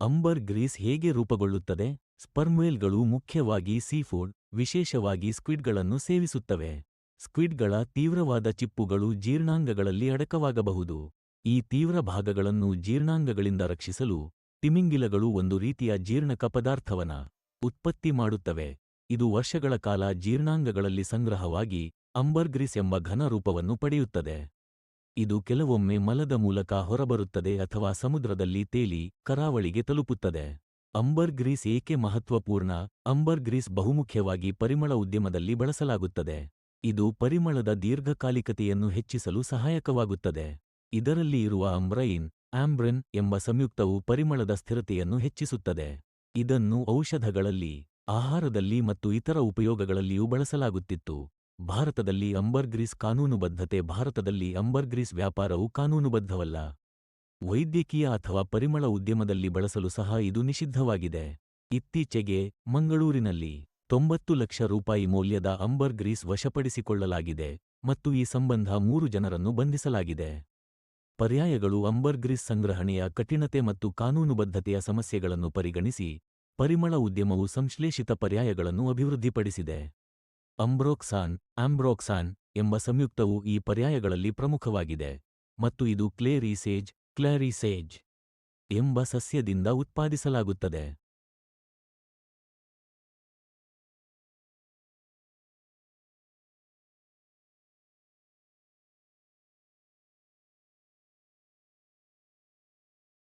Ambar Greece ಹೇಗೆ ರೂಪುಗೊಳ್ಳುತ್ತದೆ? ಸ್ಪರ್ಮ್ವೇಲ್ಗಳು ಮುಖ್ಯವಾಗಿ ಸೀಫುಡ್, ವಿಶೇಷವಾಗಿ ಸ್ಕ್ವಿಡ್ಗಳನ್ನು ಸೇವಿಸುತ್ತವೆ. ಸ್ಕ್ವಿಡ್ಗಳ ತೀವ್ರವಾದ ಚಿಪ್ಪುಗಳು ಜೀರ್ಣಾಂಗಗಳಲ್ಲಿ ಅಡಕವಾಗಬಹುದು. ಈ ತೀವ್ರ ಭಾಗಗಳನ್ನು ಜೀರ್ಣಾಂಗಗಳಿಂದ ರಕ್ಷಿಸಲು ತಿಮಿಂಗಿಲಗಳು ಒಂದು ರೀತಿಯ ಜೀರ್ಣಕ ಪದಾರ್ಥವನ ಉತ್ಪತ್ತಿ ಮಾಡುತ್ತವೆ. ಇದು ವರ್ಷಗಳ ಕಾಲ ಜೀರ್ಣಾಂಗಗಳಲ್ಲಿ ಸಂಗ್ರಹವಾಗಿ ಅಂಬರ್ಗ್ರೀಸ್ ಎಂಬ ಘನ ರೂಪವನ್ನು ಪಡೆಯುತ್ತದೆ. ಇದು ಕೆಲವೊಮ್ಮೆ ಮಲದ ಮೂಲಕ ಹೊರಬರುತ್ತದೆ ಅಥವಾ ಸಮುದ್ರದಲ್ಲಿ ತೇಲಿ ಕರಾವಳಿಗೆ ತಲುಪುತ್ತದೆ. ಅಂಬರ್ ಗ್ರೀಸ್ ಏಕೆ ಮಹತ್ವಪೂರ್ಣ? ಅಂಬರ್ ಗ್ರೀಸ್ ಬಹುಮುಖ್ಯವಾಗಿ ಪರಿಮಳ ಉದ್ಯಮದಲ್ಲಿ ಬಳಸಲಾಗುತ್ತದೆ. ಇದು ಪರಿಮಳದ ದೀರ್ಘಕಾಲಿಕತೆಯನ್ನು ಹೆಚ್ಚಿಸಲು ಸಹಾಯಕವಾಗುತ್ತದೆ. ಇದರಲ್ಲಿ ಇರುವ ಅಂಬ್ರೈನ್, ಆಂಬ್ರೆನ್ ಎಂಬ ಸಂಯುಕ್ತವು ಪರಿಮಳದ ಸ್ಥಿರತೆಯನ್ನು ಹೆಚ್ಚಿಸುತ್ತದೆ. ಇದನ್ನು ಔಷಧಗಳಲ್ಲಿ, ಆಹಾರದಲ್ಲಿ ಮತ್ತು ಇತರ ಉಪಯೋಗಗಳಲ್ಲಿಯೂ ಬಳಸಲಾಗುತ್ತಿತ್ತು. ಭಾರತದಲ್ಲಿ ಅಂಬರ್ಗ್ರೀಸ್ ಕಾನೂನುಬದ್ಧತೆ, ಭಾರತದಲ್ಲಿ ಅಂಬರ್ಗ್ರೀಸ್ ವ್ಯಾಪಾರವು ಕಾನೂನುಬದ್ಧವಲ್ಲ. ವೈದ್ಯಕೀಯ ಅಥವಾ ಪರಿಮಳ ಉದ್ಯಮದಲ್ಲಿ ಬಳಸಲು ಸಹ ಇದು ನಿಷಿದ್ಧವಾಗಿದೆ. ಇತ್ತೀಚೆಗೆ, ಮಂಗಳೂರಿನಲ್ಲಿ ತೊಂಬತ್ತು ಲಕ್ಷ ರೂಪಾಯಿ ಮೌಲ್ಯದ ಅಂಬರ್ಗ್ರೀಸ್ ವಶಪಡಿಸಿಕೊಳ್ಳಲಾಗಿದೆ ಮತ್ತು ಈ ಸಂಬಂಧ ಮೂರು ಜನರನ್ನು ಬಂಧಿಸಲಾಗಿದೆ. ಪರ್ಯಾಯಗಳು ಅಂಬರ್ಗ್ರೀಸ್ ಸಂಗ್ರಹಣೆಯ ಕಠಿಣತೆ ಮತ್ತು ಕಾನೂನುಬದ್ಧತೆಯ ಸಮಸ್ಯೆಗಳನ್ನು ಪರಿಗಣಿಸಿ, ಪರಿಮಳ ಉದ್ಯಮವು ಸಂಶ್ಲೇಷಿತ ಪರ್ಯಾಯಗಳನ್ನು ಅಭಿವೃದ್ಧಿಪಡಿಸಿದೆ. ಅಂಬ್ರೋಕ್ಸಾನ್ ಆಂಬ್ರೋಕ್ಸಾನ್ ಎಂಬ ಸಂಯುಕ್ತವು ಈ ಪರ್ಯಾಯಗಳಲ್ಲಿ ಪ್ರಮುಖವಾಗಿದೆ ಮತ್ತು ಇದು ಕ್ಲೇರಿಸೇಜ್ ಕ್ಲಾರಿಸೇಜ್ ಎಂಬ ಸಸ್ಯದಿಂದ ಉತ್ಪಾದಿಸಲಾಗುತ್ತದೆ.